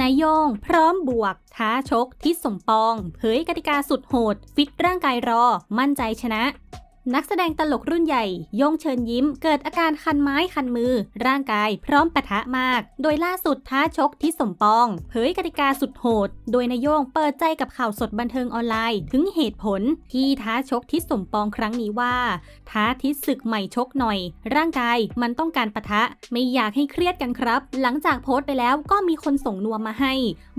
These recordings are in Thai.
นายโยง พร้อมบวก ท้าชก ทิศสมปอง เผยกติกาสุดโหด ฟิตร่างกายรอ มั่นใจชนะ นักแสดงตลกรุ่นใหญ่โยงเชิญยิ้ม เกิดอาการคันไม้คันมือ ร่างกายพร้อมปะทะมาก โดยล่าสุดท้าชกทิศสมปอง เผยกติกาสุดโหด โดยนายโยงเปิดใจกับข่าวสดบันเทิงออนไลน์ ถึงเหตุผลที่ท้าชกทิศสมปองครั้งนี้ว่า ท้าทิศศึกใหม่ชกหน่อย ร่างกายมันต้องการปะทะไม่อยากให้เครียดกันครับ หลังจากโพสต์ไปแล้วก็มีคนส่งนวมมาให้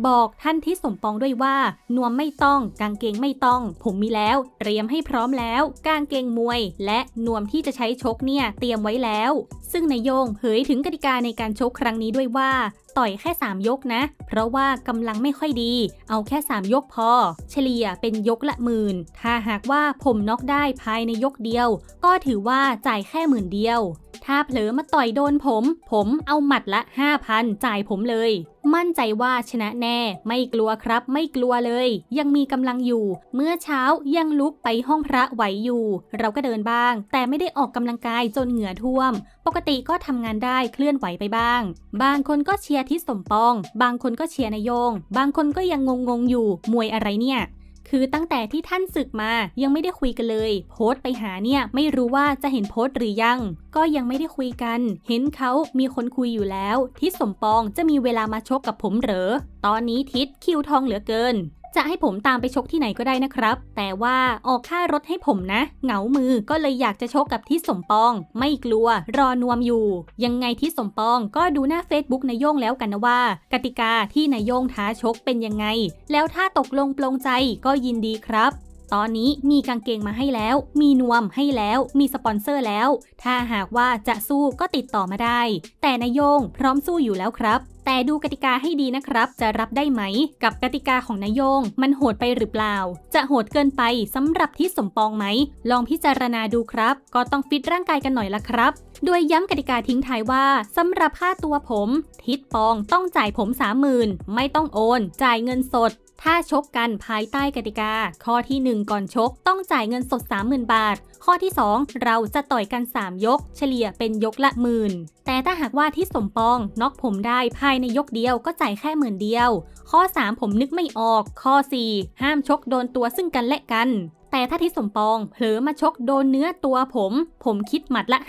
บอกท่านทิศสมปองด้วยว่านวมไม่ต้องกางเกงไม่ต้อง ผมมีแล้ว เตรียมให้พร้อมแล้วกางเกงมวย และนวมที่จะใช้ชกเนี่ยเตรียมไว้แล้ว ซึ่งนายโยงเผยถึงกติกาในการชกครั้งนี้ด้วยว่า ต่อยแค่ 3 ยกนะ เพราะว่ากำลังไม่ค่อยดี เอาแค่ 3 ยกพอ เฉลี่ยเป็นยกละหมื่น ถ้าหากว่าผมน็อกได้ภายในยกเดียว ก็ถือว่าจ่ายแค่หมื่นเดียว ถ้าเผลอมาต่อยโดนผม ผมเอาหมัดละ 5,000 จ่ายผมเลย มั่นใจว่าชนะแน่ ไม่กลัวครับ ไม่กลัวเลย ยังมีกำลังอยู่ เมื่อเช้ายังลุกไปห้องพระไหวอยู่ เราก็เดินบ้าง แต่ไม่ได้ออกกำลังกายจนเหงื่อท่วม ปกติก็ทำงานได้เคลื่อนไหวไปบ้าง บางคนก็เชียร์ทิศสมปอง บางคนก็เชียร์นายง บางคนก็ยังงงๆอยู่ มวยอะไรเนี่ย คือตั้งแต่ที่ท่านศึกมายังไม่ได้คุยกันเลย โพสต์ไปหาเนี่ยไม่รู้ว่าจะเห็นโพสต์หรือยัง ก็ยังไม่ได้คุยกัน เห็นเขามีคนคุยอยู่แล้ว ทิศสมปองจะมีเวลามาชกกับผมเหรอ ตอนนี้ทิศคิวทองเหลือเกิน จะให้ผมตามไปชกที่ไหนก็ได้นะครับ แต่ว่าออกค่ารถให้ผมนะ เหงามือก็เลยอยากจะชกกับทิศสมปอง ไม่กลัว รอนวมอยู่ ยังไงทิศสมปองก็ดูหน้า Facebook นายโยงแล้วกันนะว่า กติกาที่นายโยงท้าชกเป็นยังไง แล้วถ้าตกลงปลงใจก็ยินดีครับ ตอนนี้มีกางเกงมาให้แล้ว มีนวมให้แล้ว มีสปอนเซอร์แล้ว ถ้าหากว่าจะสู้ก็ติดต่อมาได้ แต่นายโยงพร้อมสู้อยู่แล้วครับ แต่ดูกติกาให้ดีนะครับ จะรับได้ไหม กับกติกาของนายโยง มันโหดไปหรือเปล่า จะโหดเกินไปสำหรับที่สมปองไหม ลองพิจารณาดูครับ ก็ต้องฟิตร่างกายกันหน่อยละครับโดยย้ำกติกาทิ้งท้ายว่าสำหรับค่าตัวผม ทิศปองต้องจ่ายผม30,000ไม่ต้องโอน จ่ายเงินสด ถ้าชกกันภายใต้กติกา ข้อที่ 1 ก่อนชกต้องจ่ายเงินสด 30,000 บาท ข้อที่ 2 เราจะต่อยกัน 3 ยก เฉลี่ยเป็นยกละหมื่น แต่ถ้าหากว่าที่สมปองน็อกผมได้ภายในยกเดียวก็จ่ายแค่หมื่นเดียว ข้อ 3 ผมนึกไม่ออก ข้อ 4 ห้ามชกโดนตัวซึ่งกันและกัน แต่ถ้าทิศสมปองเผลอมาชกโดนเนื้อตัวผม ผมคิดหมัดละ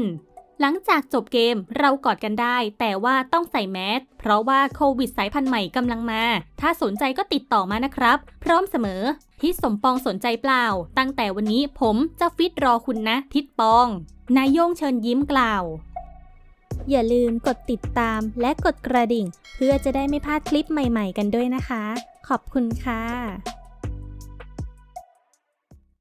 5,000หลังจากจบเกมเรากอดกันได้ แต่ว่าต้องใส่แมสเพราะว่าโควิดสายพันธุ์ใหม่กำลังมา ถ้าสนใจก็ติดต่อมานะครับ พร้อมเสมอ ทิศสมปองสนใจเปล่า ตั้งแต่วันนี้ผมจะฟิตรอคุณนะ ทิศปอง นายโยงเชิญยิ้มกล่าว อย่าลืมกดติดตามและกดกระดิ่ง เพื่อจะได้ไม่พลาดคลิปใหม่ ๆ กันด้วยนะคะ ขอบคุณค่ะ